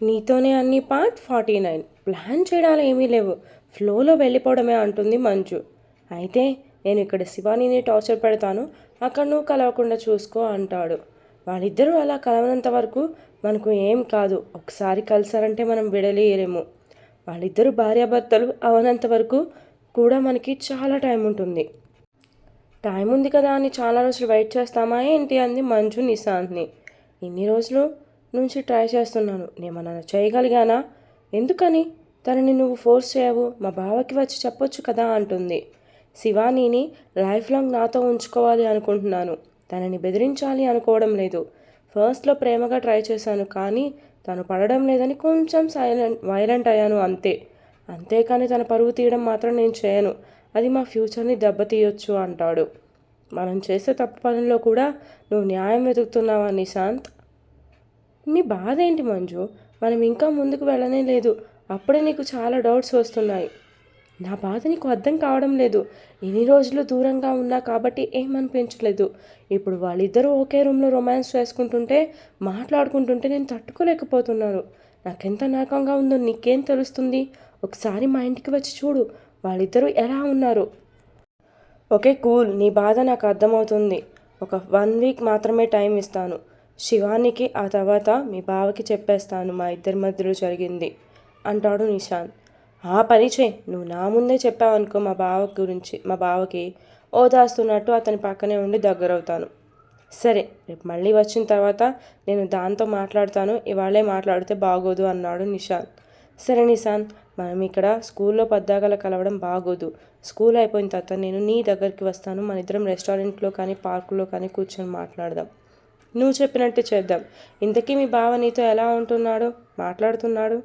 నీతోనే అన్ని part forty nine. Plan చేయడాలు ఏమీ లేవు. ఫ్లోలో వెళ్ళిపోవడమే అంటుంది మంజు. అయితే నేను ఇక్కడ శివానీని టార్చర్ పెడతాను అక్కడ నువ్వు కలవకుండా చూసుకో అంటాడు. వాళ్ళిద్దరూ అలా కలవనంత వరకు మనకు ఏం కాదు. ఒకసారి కలిసారంటే మనం విడలేయలేము వాళ్ళిద్దరూ భార్యాభర్తలు అవనంత వరకు కూడా మనకి చాలా టైం ఉంటుంది. టైం ఉంది కదా అని చాలా రోజులు వెయిట్ చేస్తామా ఏంటి అంది మంజు నిశాంత్ని. ఇన్ని రోజులు నుంచి ట్రై చేస్తున్నాను. నేమన్నా చేయగలిగానా? ఎందుకని? తనని నువ్వు ఫోర్స్ చేయవు. మా బావకి వచ్చి చెప్పొచ్చు కదా అంటుంది. శివానీని లైఫ్ లాంగ్ నాతో ఉంచుకోవాలి అనుకుంటున్నాను. తనని బెదిరించాలి అనుకోవడం లేదు. ఫస్ట్లో ప్రేమగా ట్రై చేశాను కానీ తను పడడం లేదని కొంచెం సైలెంట్ వైలెంట్ అయ్యాను అంతే. అంతేకాని తన పరువు తీయడం మాత్రం నేను చేయను. అది మా ఫ్యూచర్ని దెబ్బతీయొచ్చు అంటాడు. మనం చేసే తప్పు పనుల్లో కూడా నువ్వు న్యాయం వెతుకుతున్నావా నిశాంత్? నీ బాధ ఏంటి మంజు? మనం ఇంకా ముందుకు వెళ్ళనే లేదు. అప్పుడే నీకు చాలా డౌట్స్ వస్తున్నాయి. నా బాధ నీకు అర్థం కావడం లేదు. ఎన్ని రోజులు దూరంగా ఉన్నా కాబట్టి ఏమనిపించలేదు ఇప్పుడు వాళ్ళిద్దరూ ఒకే రూమ్లో రొమాన్స్ చేసుకుంటుంటే మాట్లాడుకుంటుంటే నేను తట్టుకోలేకపోతున్నాను నాకెంత నరకంగా ఉందో నీకేం తెలుస్తుంది? ఒకసారి మా ఇంటికి వచ్చి చూడు. వాళ్ళిద్దరూ ఎలా ఉన్నారు? Okay cool. నీ బాధ నాకు అర్థమవుతుంది. ఒక వన్ వీక్ మాత్రమే టైం ఇస్తాను. శివానికి ఆ తర్వాత మీ బావకి చెప్పేస్తాను మా ఇద్దరి మధ్యలో జరిగింది అంటాడు నిశాంత్ ఆ పని చేయి నువ్వు నా ముందే చెప్పావనుకో మా బావ గురించి మా బావకి ఓదాస్తున్నట్టు అతని పక్కనే ఉండి దగ్గరవుతాను. సరే రేపు మళ్ళీ వచ్చిన తర్వాత నేను దాంతో మాట్లాడతాను ఇవాళే మాట్లాడితే బాగోదు అన్నాడు నిశాంత్ సరే నిశాంత్ మనం ఇక్కడ స్కూల్లో పద్దాకల కలవడం బాగోదు. స్కూల్ అయిపోయిన తర్వాత నేను నీ దగ్గరికి వస్తాను మన ఇద్దరం రెస్టారెంట్లో కానీ పార్కులో కానీ కూర్చొని మాట్లాడదాం. నువ్వు చెప్పినట్టు చేద్దాం. ఇంతకీ మీ బావ నీతో ఎలా ఉంటున్నాడు? మాట్లాడుతున్నాడు?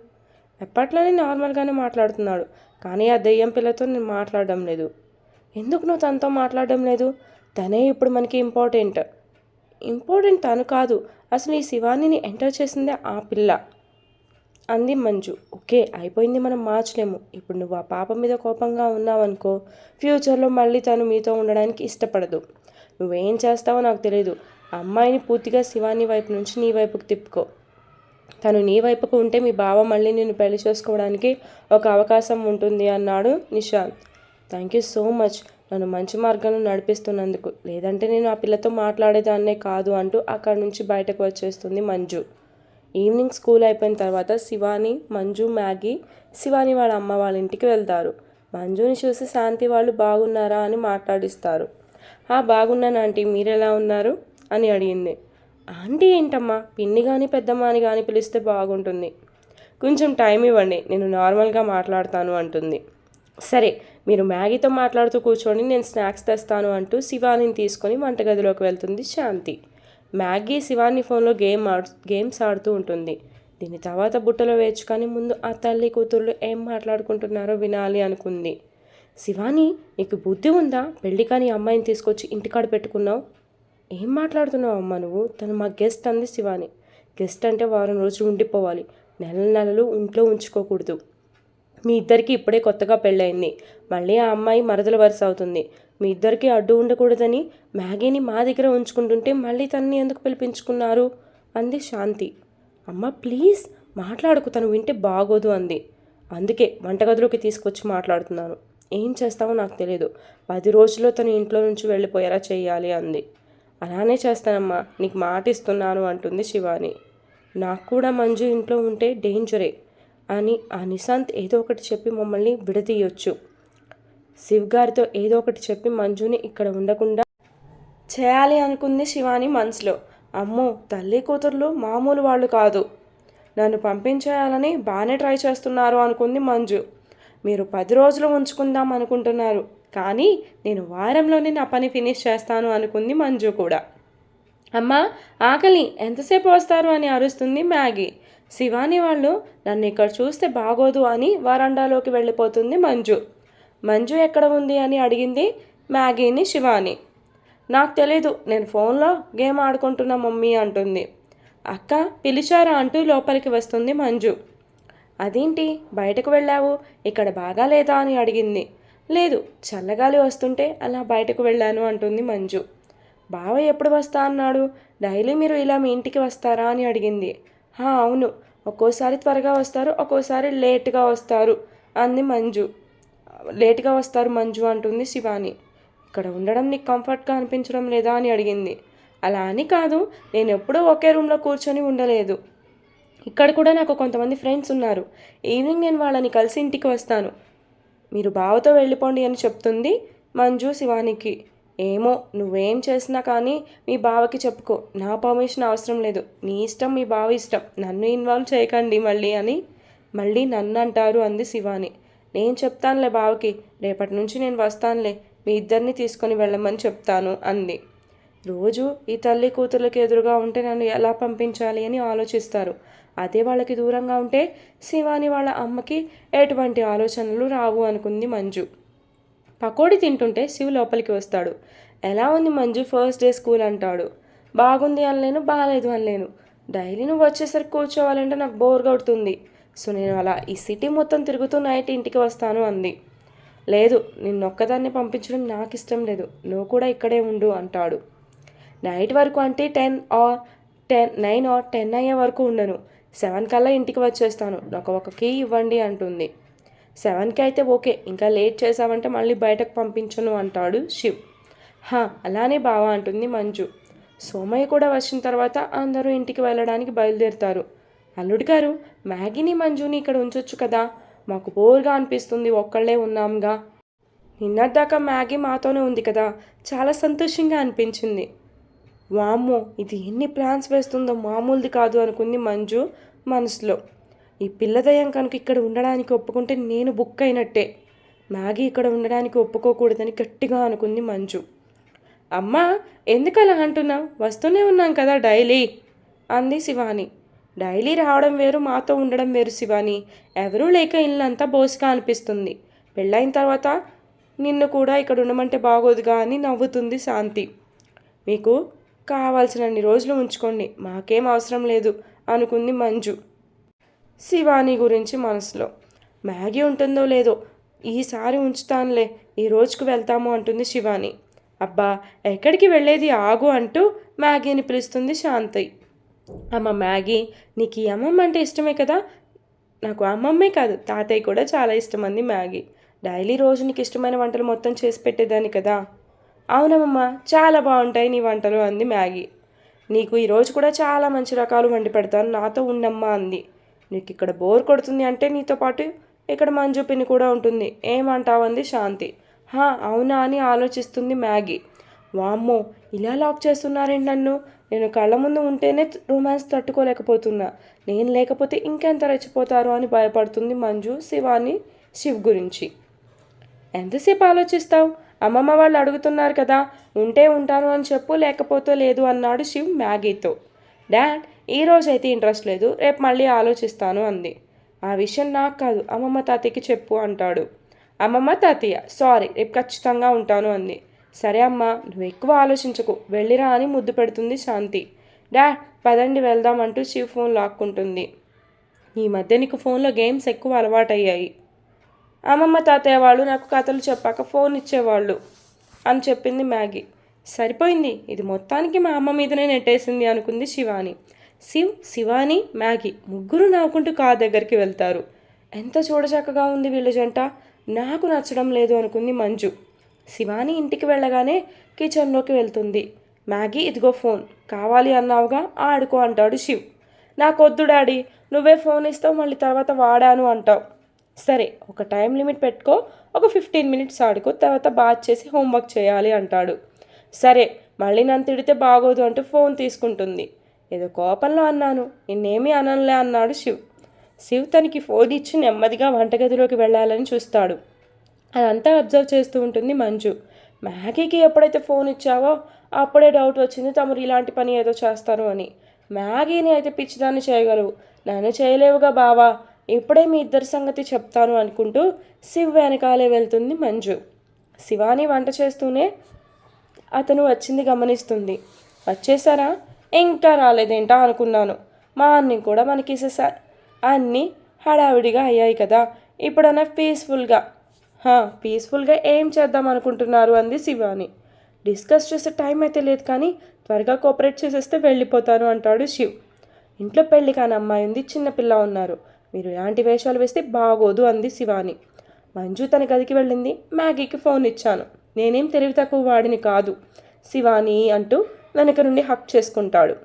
ఎప్పట్లోనే నార్మల్గానే మాట్లాడుతున్నాడు. కానీ ఆ దెయ్యం పిల్లతో నేను మాట్లాడడం లేదు. ఎందుకు నువ్వు తనతో మాట్లాడడం లేదు? తనే ఇప్పుడు మనకి ఇంపార్టెంట్. ఇంపార్టెంట్ తను కాదు. అసలు ఈ శివానిని ఎంటర్ చేసిందే ఆ పిల్ల. అంది మంజు. ఓకే అయిపోయింది మనం మార్చలేము. ఇప్పుడు నువ్వు ఆ పాప మీద కోపంగా ఉన్నావనుకో ఫ్యూచర్లో మళ్ళీ తను మీతో ఉండడానికి ఇష్టపడదు. నువ్వేం చేస్తావో నాకు తెలియదు అమ్మాయిని పూర్తిగా శివాని వైపు నుంచి నీ వైపుకి తిప్పుకో. తను నీ వైపుకు ఉంటే మీ బావ మళ్ళీ నిన్ను పెళ్ళి చేసుకోవడానికి ఒక అవకాశం ఉంటుంది అన్నాడు Nishant thank you so much. నన్ను మంచి మార్గంలో నడిపిస్తున్నందుకు. లేదంటే నేను ఆ పిల్లతో మాట్లాడేదాన్నే కాదు అంటూ అక్కడి నుంచి బయటకు వచ్చేస్తుంది మంజు. ఈవినింగ్ స్కూల్ అయిపోయిన తర్వాత శివాని మంజు మ్యాగీ శివాని వాళ్ళ అమ్మ వాళ్ళ ఇంటికి వెళ్తారు. మంజుని చూసి శాంతి వాళ్ళు బాగున్నారా అని మాట్లాడిస్తారు. ఆ బాగున్నాను ఆంటీ. మీరెలా ఉన్నారు? అని అడిగింది. ఆంటీ ఏంటమ్మా? పిన్ని కానీ పెద్దమ్మ అని కానీ పిలిస్తే బాగుంటుంది. కొంచెం టైం ఇవ్వండి నేను నార్మల్గా మాట్లాడతాను అంటుంది. సరే మీరు మ్యాగీతో మాట్లాడుతూ కూర్చోండి నేను స్నాక్స్ తెస్తాను అంటూ శివానిని తీసుకొని వంటగదిలోకి వెళ్తుంది శాంతి. మ్యాగీ శివాని ఫోన్లో గేమ్ ఆడు గేమ్స్ ఆడుతూ ఉంటుంది. దీని తర్వాత బుట్టలో వేచుకొని ముందు ఆ తల్లి కూతుర్లు ఏం మాట్లాడుకుంటున్నారో వినాలి అనుకుంది. శివాని నీకు బుద్ధి ఉందా? పెళ్ళి కానీ అమ్మాయిని తీసుకొచ్చి ఇంటికాడ పెట్టుకున్నావు? ఏం మాట్లాడుతున్నావు అమ్మ నువ్వు? తను మా గెస్ట్ అంది శివాని. గెస్ట్ అంటే వారం రోజులు ఉండిపోవాలి. నెల నెలలు ఇంట్లో ఉంచుకోకూడదు. మీ ఇద్దరికి ఇప్పుడే కొత్తగా పెళ్ళయింది. మళ్ళీ ఆ అమ్మాయి మరదల వరుస అవుతుంది. మీ ఇద్దరికి అడ్డు ఉండకూడదని మ్యాగీని మా దగ్గర ఉంచుకుంటుంటే మళ్ళీ తనని ఎందుకు పిలిపించుకున్నారు? అంది శాంతి. అమ్మ ప్లీజ్ మాట్లాడుకు తను వింటే బాగోదు అంది. అందుకే వంటగదిలోకి తీసుకొచ్చి మాట్లాడుతున్నాను. ఏం చేస్తావో నాకు తెలియదు పది రోజుల్లో తను ఇంట్లో నుంచి వెళ్ళిపోయేలా చేయాలి అంది. అలానే చేస్తానమ్మా నీకు మాట ఇస్తున్నాను అంటుంది శివాని. నాకు కూడా మంజు ఇంట్లో ఉంటే డేంజరే అని ఆ నిశాంత్ ఏదో ఒకటి చెప్పి మమ్మల్ని విడదీయొచ్చు. శివ్ గారితో ఏదో ఒకటి చెప్పి మంజుని ఇక్కడ ఉండకుండా చేయాలి అనుకుంది శివాని మనసులో. అమ్మో తల్లి కూతుర్లు మామూలు వాళ్ళు కాదు. నన్ను పంపించేయాలని బాగానే ట్రై చేస్తున్నారు అనుకుంది మంజు. మీరు పది రోజులు ఉంచుకుందాం అనుకుంటున్నారు. కానీ నేను వారంలోనే నా పని ఫినిష్ చేస్తాను అనుకుంది మంజు కూడా. అమ్మా ఆకలి ఎంతసేపు వస్తారు అని అరుస్తుంది మ్యాగీ. శివాని వాళ్ళు నన్ను ఇక్కడ చూస్తే బాగోదు అని వరండాలోకి వెళ్ళిపోతుంది మంజు. మంజు ఎక్కడ ఉంది అని అడిగింది మ్యాగీని శివాని. నాకు తెలీదు నేను ఫోన్లో గేమ్ ఆడుకుంటున్నా మమ్మీ అంటుంది. అక్క పిలిచారా అంటూ లోపలికి వస్తుంది మంజు. అదేంటి బయటకు వెళ్ళావు? ఇక్కడ బాగా లేదా అని అడిగింది. లేదు చల్లగాలి వస్తుంటే అలా బయటకు వెళ్ళాను అంటుంది మంజు. బావ ఎప్పుడు వస్తా అన్నాడు? డైలీ మీరు ఇలా మీ ఇంటికి వస్తారా అని అడిగింది. హా అవును. ఒక్కోసారి త్వరగా వస్తారు ఒక్కోసారి లేట్గా వస్తారు అంది మంజు. లేట్గా వస్తారు మంజు అంటుంది శివాని. ఇక్కడ ఉండడం నీకు కంఫర్ట్గా అనిపించడం లేదా అని అడిగింది. అలా అని కాదు నేను ఎప్పుడూ ఒకే రూమ్లో కూర్చొని ఉండలేదు. ఇక్కడ కూడా నాకు కొంతమంది ఫ్రెండ్స్ ఉన్నారు. ఈవినింగ్ నేను వాళ్ళని కలిసి ఇంటికి వస్తాను. మీరు బావతో వెళ్ళిపోండి అని చెప్తుంది మంజు శివానికి. ఏమో నువ్వేం చేసినా కానీ మీ బావకి చెప్పుకో. నా పర్మిషన్ అవసరం లేదు. నీ ఇష్టం మీ బావ ఇష్టం. నన్ను ఇన్వాల్వ్ చేయకండి మళ్ళీ అని మళ్ళీ నన్ను అంటారు అంది శివాని. నేను చెప్తానులే బావకి. రేపటి నుంచి నేను వస్తానులే. మీ ఇద్దరిని తీసుకొని వెళ్ళమని చెప్తాను అంది. రోజు ఈ తల్లి కూతుర్లకు ఎదురుగా ఉంటే నన్ను ఎలా పంపించాలి అని ఆలోచిస్తారు. అదే వాళ్ళకి దూరంగా ఉంటే శివాని వాళ్ళ అమ్మకి ఎటువంటి ఆలోచనలు రావు అనుకుంది మంజు. పకోడీ తింటుంటే శివ లోపలికి వస్తాడు. ఎలా ఉంది మంజు ఫస్ట్ డే స్కూల్ అంటాడు. బాగుంది అనలేను బాగాలేదు అనలేను. డైలీ నువ్వు వచ్చేసరికి కూర్చోవాలంటే నాకు బోర్ కొడుతుంది. సో నేను అలా ఈ సిటీ మొత్తం తిరుగుతూ నైట్ ఇంటికి వస్తాను అంది. లేదు నిన్నొక్కదాన్ని పంపించడం నాకు ఇష్టం లేదు. నువ్వు కూడా ఇక్కడే ఉండు అంటాడు. నైట్ వరకు అంటే ten or ten nine or ten అయ్యే వరకు ఉండను. సెవెన్ కల్లా ఇంటికి వచ్చేస్తాను. నాకు ఒక కీ ఇవ్వండి అంటుంది. సెవెన్కి అయితే ఓకే ఇంకా లేట్ చేసావంటే మళ్ళీ బయటకు పంపించను అంటాడు శివ్. హా అలానే బావా అంటుంది మంజు. సోమయ్య కూడా వచ్చిన తర్వాత అందరూ ఇంటికి వెళ్ళడానికి బయలుదేరుతారు. అల్లుడు గారు మ్యాగీని మంజుని ఇక్కడ ఉంచొచ్చు కదా? మాకు బోర్గా అనిపిస్తుంది ఒక్కళ్ళే ఉన్నాంగా. నిన్నటిదాకా మ్యాగీ మాతోనే ఉంది కదా? చాలా సంతోషంగా అనిపించింది. వామ్మో ఇది ఎన్ని ప్లాన్స్ వేస్తుందో మామూలుది కాదు అనుకుంది మంజు మనసులో. ఈ పిల్లదయం కనుక ఇక్కడ ఉండడానికి ఒప్పుకుంటే నేను బుక్ అయినట్టే. మ్యాగీ ఇక్కడ ఉండడానికి ఒప్పుకోకూడదని గట్టిగా అనుకుంది మంజు. అమ్మా ఎందుకు అలా అంటున్నావు? వస్తూనే ఉన్నాం కదా డైలీ అంది శివాని. డైలీ రావడం వేరు మాతో ఉండడం వేరు శివాని. ఎవరూ లేక ఇల్లంతా బోసుగా అనిపిస్తుంది. పెళ్ళైన తర్వాత నిన్ను కూడా ఇక్కడ ఉండమంటే బాగోదుగా అని నవ్వుతుంది శాంతి. మీకు కావాల్సినన్ని రోజులు ఉంచుకోండి. మాకేం అవసరం లేదు అనుకుంది మంజు. శివాని గురించి మనసులో. మ్యాగీ ఉంటుందో లేదో? ఈసారి ఉంచుతానులే ఈ రోజుకు వెళ్తాము అంటుంది శివాని. అబ్బా ఎక్కడికి వెళ్ళేది ఆగు అంటూ మ్యాగీని పిలుస్తుంది శాంతి. అమ్మ మ్యాగీ నీకు ఈ అమ్మమ్మ అంటే ఇష్టమే కదా? నాకు అమ్మమ్మే కాదు తాతయ్య కూడా చాలా ఇష్టం అంది మ్యాగీ. డైలీ రోజు నీకు ఇష్టమైన వంటలు మొత్తం చేసి పెట్టేదాన్ని కదా? అవునమ్మా చాలా బాగుంటాయి నీ వంటలు అంది మ్యాగీ. నీకు ఈరోజు కూడా చాలా మంచి రకాలు వండి పెడతాను నాతో ఉండమ్మా అంది. నీకు ఇక్కడ బోర్ కొడుతుంది అంటే నీతో పాటు ఇక్కడ మంజు పిన్ని కూడా ఉంటుంది. ఏమంటావంది శాంతి. హా అవునా అని ఆలోచిస్తుంది మ్యాగీ. వామ్మో ఇలా లాక్ చేస్తున్నారేంటి నన్ను? నేను కళ్ళ ముందు ఉంటేనే రొమాన్స్ తట్టుకోలేకపోతున్నా. నేను లేకపోతే ఇంకెంత రెచ్చిపోతారో అని భయపడుతుంది మంజు శివాని శివ్ గురించి. ఎంతసేపు ఆలోచిస్తావు? అమ్మమ్మ వాళ్ళు అడుగుతున్నారు కదా ఉంటే ఉంటాను అని చెప్పు లేకపోతే లేదు అన్నాడు శివ్ మ్యాగీతో. డాడ్ ఈ అయితే ఇంట్రెస్ట్ లేదు రేపు మళ్ళీ ఆలోచిస్తాను అంది. ఆ విషయం నాకు కాదు అమ్మమ్మ తాతయ్యకి చెప్పు అంటాడు. అమ్మమ్మ తాతయ్య సారీ రేపు ఖచ్చితంగా ఉంటాను అంది. సరే అమ్మా నువ్వు ఎక్కువ ఆలోచించకు వెళ్ళిరా అని ముద్దు పెడుతుంది శాంతి. డాడ్ పదండి వెళ్దాం అంటూ శివ్ ఫోన్ లాక్కుంటుంది. ఈ మధ్య నీకు ఫోన్లో గేమ్స్ ఎక్కువ అలవాటయ్యాయి. అమ్మమ్మ తాతయ్య వాళ్ళు నాకు కథలు చెప్పాక ఫోన్ ఇచ్చేవాళ్ళు అని చెప్పింది మ్యాగీ. సరిపోయింది. ఇది మొత్తానికి మా అమ్మ మీదనే నెట్టేసింది అనుకుంది శివాని. శివ్ శివాని మ్యాగీ ముగ్గురు నవ్వుకుంటూ కార్ దగ్గరికి వెళ్తారు. ఎంత చూడచక్కగా ఉంది వీళ్ళ జంట. నాకు నచ్చడం లేదు అనుకుంది మంజు. శివాని ఇంటికి వెళ్ళగానే కిచెన్లోకి వెళ్తుంది. మ్యాగీ ఇదిగో ఫోన్. కావాలి అన్నావుగా. ఆడుకో అంటాడు శివ్. నాకొద్దు డాడీ. నువ్వే ఫోన్ ఇస్తావు మళ్ళీ తర్వాత వాడాను అంటావు. సరే ఒక టైం లిమిట్ పెట్టుకో ఒక ఫిఫ్టీన్ మినిట్స్ ఆడుకో తర్వాత బాత్ చేసి హోంవర్క్ చేయాలి అంటాడు. సరే మళ్ళీ నన్ను తిడితే బాగోదు అంటూ ఫోన్ తీసుకుంటుంది. ఏదో కోపంలో అన్నాను నిన్నేమీ అనలే అన్నాడు శివ్. శివ్ తనకి ఫోన్ ఇచ్చి నెమ్మదిగా వంటగదిలోకి వెళ్ళాలని చూస్తాడు. అదంతా అబ్జర్వ్ చేస్తూ ఉంటుంది మంజు. మ్యాగీకి ఎప్పుడైతే ఫోన్ ఇచ్చావో అప్పుడే డౌట్ వచ్చింది తమరు ఇలాంటి పని ఏదో చేస్తారు అని. మ్యాగీని అయితే పిచ్చిదాన్ని చేయగలవు. నన్ను చేయలేవుగా బావా. ఇప్పుడే మీ ఇద్దరి సంగతి చెప్తాను అనుకుంటూ శివ్ వెనకాలే వెళ్తుంది మంజు. శివాని వంట చేస్తూనే అతను వచ్చింది గమనిస్తుంది. వచ్చేసారా? ఇంకా రాలేదేంటా అనుకున్నాను. మా అన్ని కూడా మనకి అన్నీ హడావిడిగా అయ్యాయి కదా. ఇప్పుడన్నా పీస్ఫుల్గా. పీస్ఫుల్గా ఏం చేద్దాం అనుకుంటున్నారు? అంది శివాని. డిస్కస్ చేసే టైం అయితే లేదు కానీ త్వరగా కోఆపరేట్ చేసేస్తే వెళ్ళిపోతాను అంటాడు శివ్. ఇంట్లో పెళ్ళి కాని అమ్మాయి ఉంది చిన్నపిల్ల ఉన్నారు. మీరు ఇలాంటి వేషాలు వేస్తే బాగోదు అంది శివాని. మంజు తన గదికి వెళ్ళింది. మ్యాగీకి ఫోన్ ఇచ్చాను. నేనేం తెలివి తక్కువ వాడిని కాదు శివాని అంటూ వెనక నుండి హక్ చేసుకుంటాడు.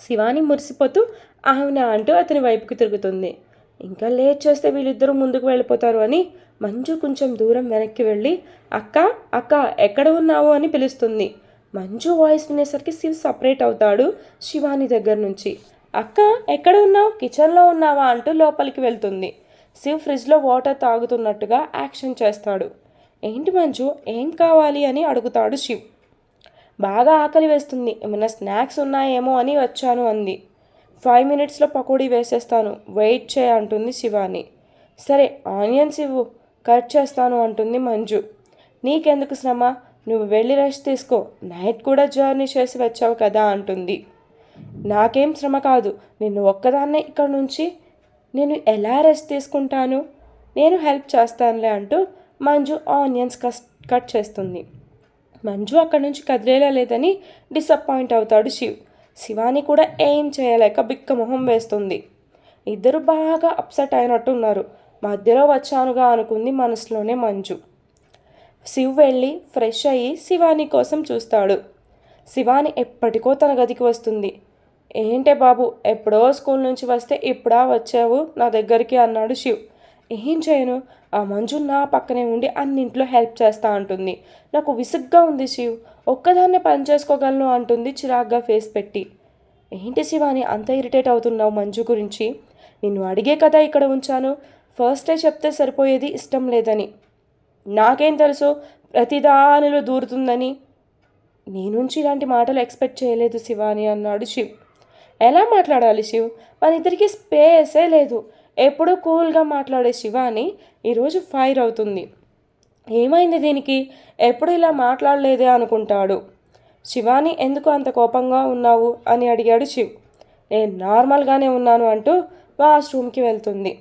శివాని మురిసిపోతూ అవునా అంటూ అతని వైపుకి తిరుగుతుంది. ఇంకా లేట్ చేస్తే వీళ్ళిద్దరూ ముందుకు వెళ్ళిపోతారు అని మంజు కొంచెం దూరం వెనక్కి వెళ్ళి అక్క అక్క ఎక్కడ ఉన్నావు అని పిలుస్తుంది. మంజు వాయిస్ వినేసరికి శివ్ సపరేట్ అవుతాడు శివాని దగ్గర నుంచి. అక్క ఎక్కడ ఉన్నావు? కిచెన్లో ఉన్నావా? అంటూ లోపలికి వెళ్తుంది. శివ్ ఫ్రిడ్జ్లో వాటర్ తాగుతున్నట్టుగా యాక్షన్ చేస్తాడు. ఏంటి మంచు ఏం కావాలి అని అడుగుతాడు శివ్. బాగా ఆకలి వేస్తుంది. ఏమైనా స్నాక్స్ ఉన్నాయేమో అని వచ్చాను అంది. ఫైవ్ మినిట్స్లో పకోడీ వేసేస్తాను. వెయిట్ చేయ అంటుంది శివాని. సరే ఆనియన్స్ ఇవ్వు. కట్ చేస్తాను అంటుంది మంజు. నీకెందుకు శ్రమ? నువ్వు వెళ్ళి రెస్ట్ తీసుకో. నైట్ కూడా జర్నీ చేసి వచ్చావు కదా అంటుంది. నాకేం శ్రమ కాదు. నిన్ను ఒక్కదాన్నే ఇక్కడ నుంచి నేను ఎలా రెస్ట్ తీసుకుంటాను? నేను హెల్ప్ చేస్తానులే అంటూ మంజు ఆనియన్స్ కస్ కట్ చేస్తుంది. మంజు అక్కడి నుంచి కదిలేలా లేదని డిసప్పాయింట్ అవుతాడు శివ్. శివాని కూడా ఏం చేయలేక బిక్క మొహం వేస్తుంది. ఇద్దరు బాగా అప్సెట్ అయినట్టున్నారు. మధ్యలో వచ్చానుగా అనుకుంది మనసులోనే మంజు. శివ్ వెళ్ళి ఫ్రెష్ అయ్యి శివాని కోసం చూస్తాడు. శివాని ఎప్పటికో తన గదికి వస్తుంది. ఏంటే బాబు ఎప్పుడో స్కూల్ నుంచి వస్తే ఇప్పుడా వచ్చావు నా దగ్గరికి అన్నాడు శివ్. ఏం చేయను? ఆ మంజు నా పక్కనే ఉండి అన్నింట్లో హెల్ప్ చేస్తా అంటుంది. నాకు విసుగ్గా ఉంది శివ్. ఒక్కదాన్నే పని చేసుకోగలను అంటుంది చిరాగ్గా ఫేస్ పెట్టి. ఏంటి శివాని అంత ఇరిటేట్ అవుతున్నావు మంజు గురించి? నిన్ను అడిగే కదా ఇక్కడ ఉంచాను. ఫస్టే చెప్తే సరిపోయేది ఇష్టం లేదని. నాకేం తెలుసు? ప్రతిదానిలో దూరుతుందని. నేనుంచి ఇలాంటి మాటలు ఎక్స్పెక్ట్ చేయలేదు శివాని అన్నాడు శివ్. ఎలా మాట్లాడాలి శివ్? మన స్పేసే లేదు. ఎప్పుడూ కూల్గా మాట్లాడే శివాని ఈరోజు ఫైర్ అవుతుంది. ఏమైంది దీనికి? ఎప్పుడు ఇలా మాట్లాడలేదే అనుకుంటాడు. శివాని ఎందుకు అంత కోపంగా ఉన్నావు? అని అడిగాడు శివ్. నేను నార్మల్గానే ఉన్నాను అంటూ వాష్రూమ్కి వెళ్తుంది.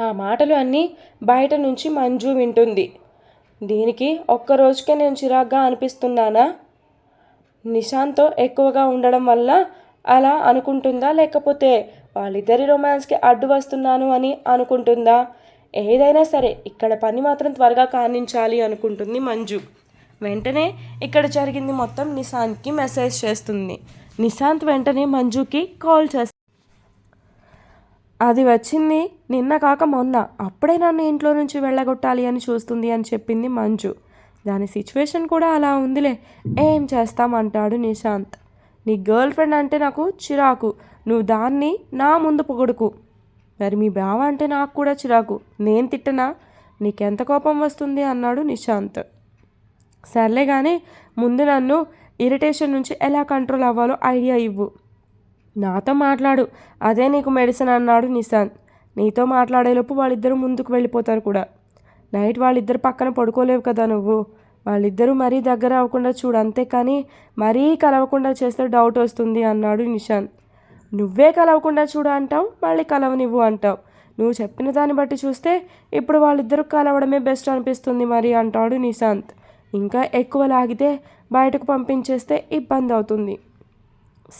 ఆ మాటలు అన్నీ బయట నుంచి మంజు వింటుంది. దీనికి ఒక్క రోజుకే నేను చిరాగ్గా అనిపిస్తున్నానా? నిశాంతో ఎక్కువగా ఉండడం వల్ల అలా అనుకుంటుందా? లేకపోతే వాళ్ళిద్దరి రొమాన్స్కి అడ్డు వస్తున్నాను అని అనుకుంటుందా? ఏదైనా సరే ఇక్కడ పని మాత్రం త్వరగా కానించాలి అనుకుంటుంది మంజు. వెంటనే ఇక్కడ జరిగింది మొత్తం నిశాంత్కి మెసేజ్ చేస్తుంది. నిశాంత్ వెంటనే మంజుకి కాల్ చేస్తుంది అది వచ్చింది నిన్న కాక మొన్న. అప్పుడే నన్ను ఇంట్లో నుంచి వెళ్ళగొట్టాలి అని చూస్తుంది అని చెప్పింది మంజు. దాని సిచ్యువేషన్ కూడా అలా ఉందిలే. ఏం చేస్తామంటాడు నిశాంత్. నీ గర్ల్ ఫ్రెండ్ అంటే నాకు చిరాకు. నువ్వు దాన్ని నా ముందు పొగడుకు. మరి మీ బావ అంటే నాకు కూడా చిరాకు. నేను తిట్టనా? నీకెంత కోపం వస్తుంది? అన్నాడు నిశాంత్. సర్లే కానీ ముందు నన్ను ఇరిటేషన్ నుంచి ఎలా కంట్రోల్ అవ్వాలో ఐడియా ఇవ్వు. నాతో మాట్లాడు. అదే నీకు మెడిసిన్ అన్నాడు నిశాంత్. నీతో మాట్లాడేలోపు వాళ్ళిద్దరూ ముందుకు వెళ్ళిపోతారు కూడా. నైట్ వాళ్ళిద్దరు పక్కన పడుకోలేవు కదా నువ్వు. వాళ్ళిద్దరూ మరీ దగ్గర అవ్వకుండా చూడు అంతేకాని మరీ కలవకుండా చేస్తే డౌట్ వస్తుంది అన్నాడు నిషాంత్ నువ్వే కలవకుండా చూడు అంటావు మళ్ళీ కలవనివ్వు అంటావు. నువ్వు చెప్పిన దాన్ని బట్టి చూస్తే ఇప్పుడు వాళ్ళిద్దరూ కలవడమే బెస్ట్ అనిపిస్తుంది మరి అంటాడు నిశాంత్. ఇంకా ఎక్కువ లాగితే బయటకు పంపించేస్తే ఇబ్బంది అవుతుంది.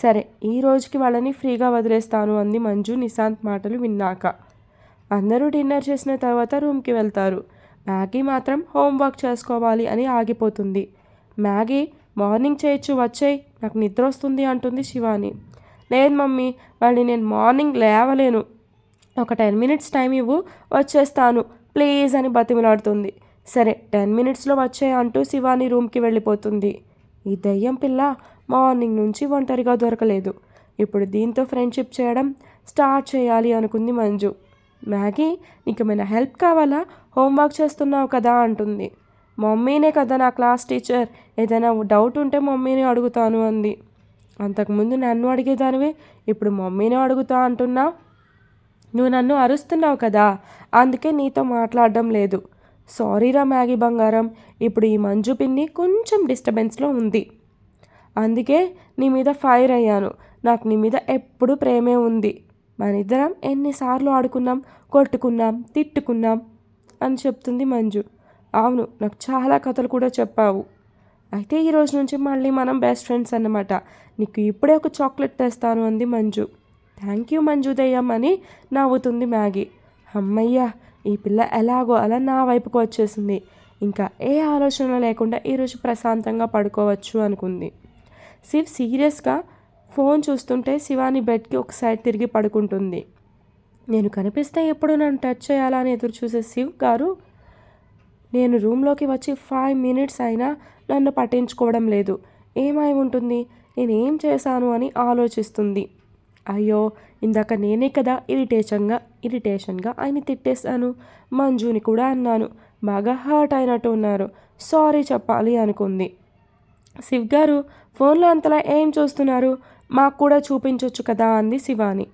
సరే ఈ రోజుకి వాళ్ళని ఫ్రీగా వదిలేస్తాను అంది మంజు నిశాంత్ మాటలు విన్నాక. అందరూ డిన్నర్ చేసిన తర్వాత రూమ్కి వెళ్తారు. మ్యాగీ మాత్రం హోంవర్క్ చేసుకోవాలి అని ఆగిపోతుంది. మ్యాగీ మార్నింగ్ చేయొచ్చు వచ్చేయి నాకు నిద్ర వస్తుంది అంటుంది శివాని. లేదు మమ్మీ మళ్ళీ నేను మార్నింగ్ లేవలేను. ఒక టెన్ మినిట్స్ టైం ఇవ్వు వచ్చేస్తాను. ప్లీజ్ అని బతిమిలాడుతుంది. సరే టెన్ మినిట్స్లో వచ్చే అంటూ శివాని రూమ్కి వెళ్ళిపోతుంది. ఈ దయ్యం పిల్ల మార్నింగ్ నుంచి ఒంటరిగా దొరకలేదు. ఇప్పుడు దీంతో ఫ్రెండ్షిప్ చేయడం స్టార్ట్ చేయాలి అనుకుంది మంజు. మ్యాగీ నీకు ఏమైనా హెల్ప్ కావాలా? హోంవర్క్ చేస్తున్నావు కదా అంటుంది. మమ్మీనే కదా నా క్లాస్ టీచర్. ఏదైనా డౌట్ ఉంటే మమ్మీని అడుగుతాను అంది. అంతకుముందు నన్ను అడిగేదానివి ఇప్పుడు మమ్మీనే అడుగుతా అంటున్నావు నువ్వు నన్ను అరుస్తున్నావు కదా అందుకే నీతో మాట్లాడడం లేదు. సారీరా మ్యాగీ బంగారం ఇప్పుడు ఈ మంజు పిన్ని కొంచెం డిస్టర్బెన్స్లో ఉంది. అందుకే నీ మీద ఫైర్ అయ్యాను. నాకు నీ మీద ఎప్పుడు ప్రేమే ఉంది. మన ఇద్దరం ఎన్నిసార్లు ఆడుకున్నాం కొట్టుకున్నాం తిట్టుకున్నాం అని చెప్తుంది మంజు. అవును నాకు చాలా కథలు కూడా చెప్పావు. అయితే ఈ రోజు నుంచి మళ్ళీ మనం బెస్ట్ ఫ్రెండ్స్ అన్నమాట. నీకు ఇప్పుడే ఒక చాక్లెట్ తెస్తాను అంది మంజు. థ్యాంక్ యూ మంజుదయ్యం అని నవ్వుతుంది మ్యాగీ. అమ్మయ్య ఈ పిల్ల ఎలాగో అలా నా వైపుకు వచ్చేసింది. ఇంకా ఏ ఆలోచన లేకుండా ఈరోజు ప్రశాంతంగా పడుకోవచ్చు అనుకుంది. శివ్ సీరియస్గా ఫోన్ చూస్తుంటే శివాని బెడ్కి ఒక సైడ్ తిరిగి పడుకుంటుంది. నేను కనిపిస్తే ఎప్పుడు నన్ను టచ్ చేయాలా అని ఎదురు చూసే శివ్ గారు నేను రూమ్లోకి వచ్చి ఫైవ్ మినిట్స్ అయినా నన్ను పట్టించుకోవడం లేదు. ఏమై ఉంటుంది? నేనేం చేశాను అని ఆలోచిస్తుంది. అయ్యో ఇందాక నేనే కదా ఇరిటేషన్గా ఇరిటేషన్గా ఆయన తిట్టేశాను. మంజుని కూడా అన్నాను. బాగా హర్ట్ అయినట్టు ఉన్నారు. సారీ చెప్పాలి అనుకుంది. శివ్ గారు ఫోన్లో అంతలా ఏం చూస్తున్నారు? మాకు కూడా చూపించవచ్చు కదా అంది శివాని.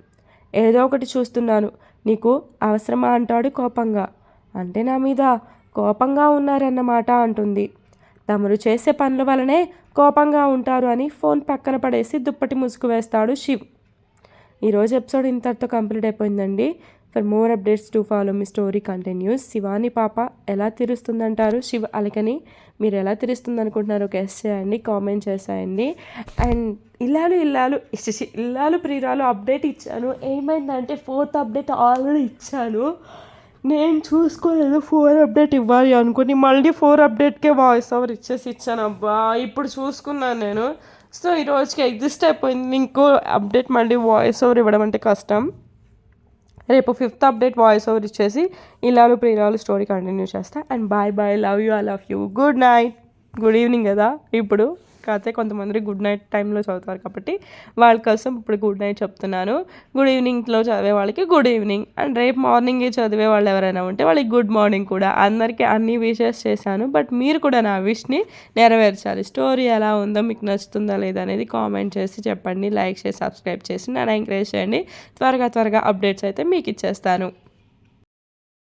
ఏదో ఒకటి చూస్తున్నాను. నీకు అవసరమా అంటాడు కోపంగా. అంటే నా మీద కోపంగా ఉన్నారన్నమాట అంటుంది. తమరు చేసే పనుల వలనే కోపంగా ఉంటారు అని ఫోన్ పక్కన పడేసి దుప్పటి ముసుగు వేస్తాడు శివ్. ఈరోజు ఎపిసోడ్ ఇంతటితో కంప్లీట్ అయిపోయిందండి. For more updates to follow me story continues Shivani పాప ఎలా తీరుస్తుందంటారు? శివ అలకని మీరు ఎలా తీరుస్తుంది అనుకుంటున్నారో గెస్ చేయండి కామెంట్ చేసేయండి. అండ్ ఇల్లాలు ఇల్లాలు ఇల్లాలు ప్రియురాలు అప్డేట్ ఇచ్చాను. ఏమైందంటే ఫోర్త్ అప్డేట్ ఆల్రెడీ ఇచ్చాను. నేను చూసుకోలేదు ఫోర్ అప్డేట్ ఇవ్వాలి అనుకుని మళ్ళీ ఫోర్ అప్డేట్కే వాయిస్ ఓవర్ ఇచ్చేసి ఇచ్చాను. అబ్బా ఇప్పుడు చూసుకున్నాను నేను. సో ఈ రోజుకి ఎగ్జిస్ట్ అయిపోయింది. ఇంకో అప్డేట్ మళ్ళీ వాయిస్ ఓవర్ ఇవ్వడం అంటే కష్టం. రేపు ఫిఫ్త్ అప్డేట్ వాయిస్ ఓవర్ ఇచ్చేసి ఇలాలు ప్రియురాలు స్టోరీ కంటిన్యూ చేస్తా. And bye bye love you I love you. Good night. Good evening కదా ఇప్పుడు. కాకపోతే కొంతమంది గుడ్ నైట్ టైంలో చదువుతారు కాబట్టి వాళ్ళ కోసం ఇప్పుడు గుడ్ నైట్ చెప్తున్నాను. గుడ్ ఈవినింగ్లో చదివే వాళ్ళకి గుడ్ ఈవినింగ్. అండ్ రేపు మార్నింగే చదివే వాళ్ళు ఎవరైనా ఉంటే వాళ్ళకి గుడ్ మార్నింగ్ కూడా. అందరికీ అన్ని విషెస్ చేశాను. బట్ మీరు కూడా నా విష్ని నెరవేర్చాలి. స్టోరీ ఎలా ఉందో మీకు నచ్చుతుందా లేదా అనేది కామెంట్ చేసి చెప్పండి. లైక్ చేసి సబ్స్క్రైబ్ చేసి నన్ను ఎంకరేజ్ చేయండి. త్వరగా త్వరగా అప్డేట్స్ అయితే మీకు ఇచ్చేస్తాను.